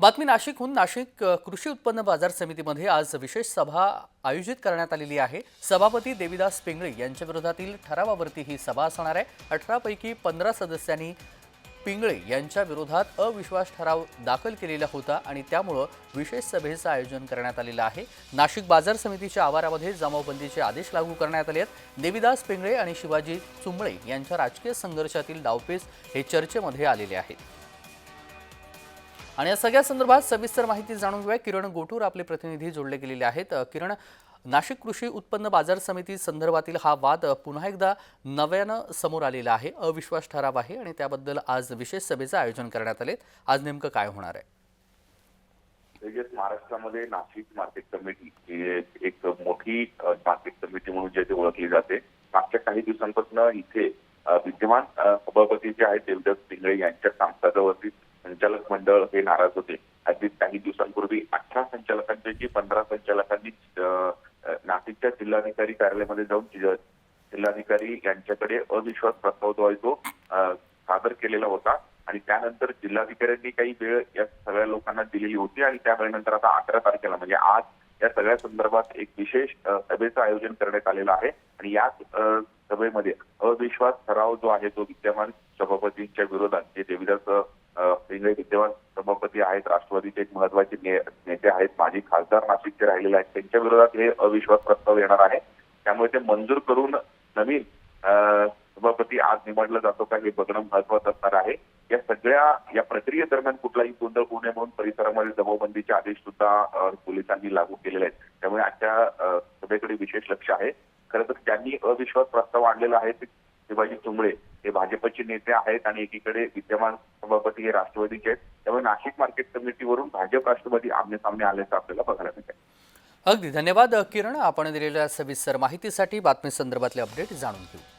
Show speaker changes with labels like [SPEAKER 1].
[SPEAKER 1] बातमी नाशिकहून नाशिक कृषी उत्पन्न बाजार समितीमध्ये आज विशेष सभा आयोजित करण्यात आलेली आहे. सभापती देविदास पिंगळे यांच्या विरोधातील ठरावावरती ही सभा असणार आहे. अठरापैकी पंधरा सदस्यांनी पिंगळे यांच्या विरोधात अविश्वास ठराव दाखल केलेला होता आणि त्यामुळं विशेष सभेचं आयोजन करण्यात आलेलं आहे. नाशिक बाजार समितीच्या आवारामध्ये जमावबंदीचे आदेश लागू करण्यात आले आहेत. देविदास पिंगळे आणि शिवाजी चुंबळे यांच्या राजकीय संघर्षातील डावपेच हे चर्चेमध्ये आलेले आहेत. आणि या सगळ्या संदर्भात सविस्तर माहिती जाणून घेऊया. किरण गोटूर आपले प्रतिनिधी जोडले गेलेले आहेत. किरण नाशिक कृषी उत्पन्न बाजार समिती संदर्भातील हा वाद पुन्हा एकदा नव्यानं समोर आलेला आहे. अविश्वास ठराव आहे आणि त्याबद्दल आज विशेष सभेचं आयोजन करण्यात आले आज नेमकं काय होणार आहे?
[SPEAKER 2] महाराष्ट्रामध्ये नाशिक मार्केट कमिटी ही एक- मोठी मार्केट कमिटी म्हणून जे ओळखली जाते. मागच्या काही दिवसांपासून इथे विद्यमान सभापती जे आहेत देवदास पिंगळे यांच्या कामकाजावरती हे नाराज होते. अगदी काही दिवसांपूर्वी अठरा संचालकांपैकी पंधरा संचालकांनी नाशिकच्या जिल्हाधिकारी कार्यालयामध्ये जाऊन जिल्हाधिकारी यांच्याकडे अविश्वास प्रस्ताव जो आहे तो सादर केलेला होता. आणि त्यानंतर जिल्हाधिकाऱ्यांनी काही वेळ या सगळ्या लोकांना दिलेली होती आणि त्या वेळेनंतर आता अकरा तारखेला म्हणजे आज या सगळ्या संदर्भात एक विशेष सभेचं आयोजन करण्यात आलेलं आहे. आणि याच सभेमध्ये अविश्वास ठराव जो आहे तो विद्यमान सभापतींच्या विरोधात जे देविदास पहिले विद्यमान सभापती आहेत राष्ट्रवादीचे एक महत्त्वाचे ने- नेते आहेत माजी खासदार नाशिकचे राहिलेले आहेत. त्यांच्या विरोधात हे अविश्वास प्रस्ताव येणार आहे. त्यामुळे ते मंजूर करून नवीन सभापती आज निवडला जातो का हे बघणं महत्वाचं असणार आहे. या सगळ्या या प्रक्रियेदरम्यान कुठलाही गोंधळ होऊ नये म्हणून परिसरामध्ये जमावबंदीचे आदेश सुद्धा पोलिसांनी लागू केलेले आहेत. त्यामुळे आजच्या सभेकडे विशेष लक्ष आहे. खरं तर ज्यांनी अविश्वास प्रस्ताव आणलेला आहे ते शिवाजी चुंबळे हे भाजपचे नेते आहेत आणि एकीकडे विद्यमान सभापती हे राष्ट्रवादीचे आहेत. त्यामुळे नाशिक मार्केट कमिटीवरून भाजप राष्ट्रवादी आमने सामने आल्याचं आपल्याला बघायला मिळेल
[SPEAKER 1] अगदी धन्यवाद किरण. आपण दिलेल्या सविस्तर माहितीसाठी बातमी संदर्भातले अपडेट जाणून घेऊ.